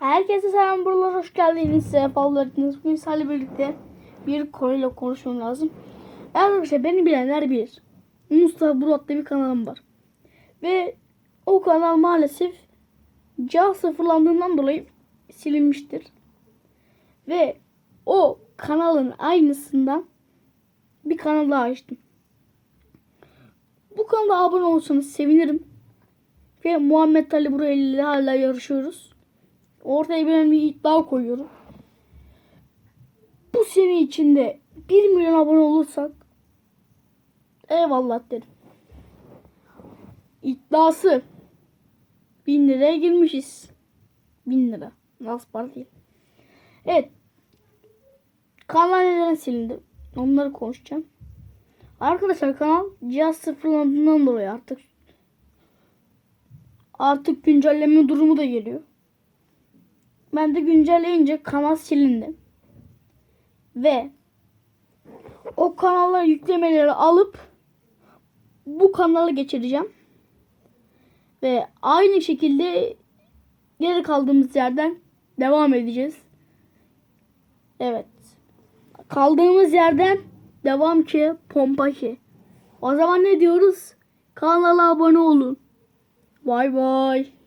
Herkese selam buralar hoş geldiniz. Sefalar ettiniz. Bugün sizlerle birlikte bir konuyla konuşmam lazım. Arkadaşlar beni bilenler bilir. Mustafa Burat'ta bir kanalım var. Ve o kanal maalesef cihaz sıfırlandığından dolayı silinmiştir. Ve o kanalın aynısından bir kanal daha açtım. Bu kanala abone olursanız sevinirim. Ve Muhammed Ali Buraya ile hala yarışıyoruz. Ortaya bir bir iddia koyuyorum. Bu sene içinde 1 milyon abone olursak eyvallah derim. İddiası 1000 liraya girmişiz. 1000 lira. Nasıl para değil. Evet. Kanal neden silindi? Onları konuşacağım. Arkadaşlar kanal cihaz sıfırlandığından dolayı artık artık güncelleme durumu da geliyor. Ben de güncelleyince kanal silindi. Ve o kanala yüklemeleri alıp bu kanala geçireceğim. Ve aynı şekilde geri kaldığımız yerden devam edeceğiz. Evet. Kaldığımız yerden devam ki pompa ki. O zaman ne diyoruz? Kanala abone olun. Bay bay.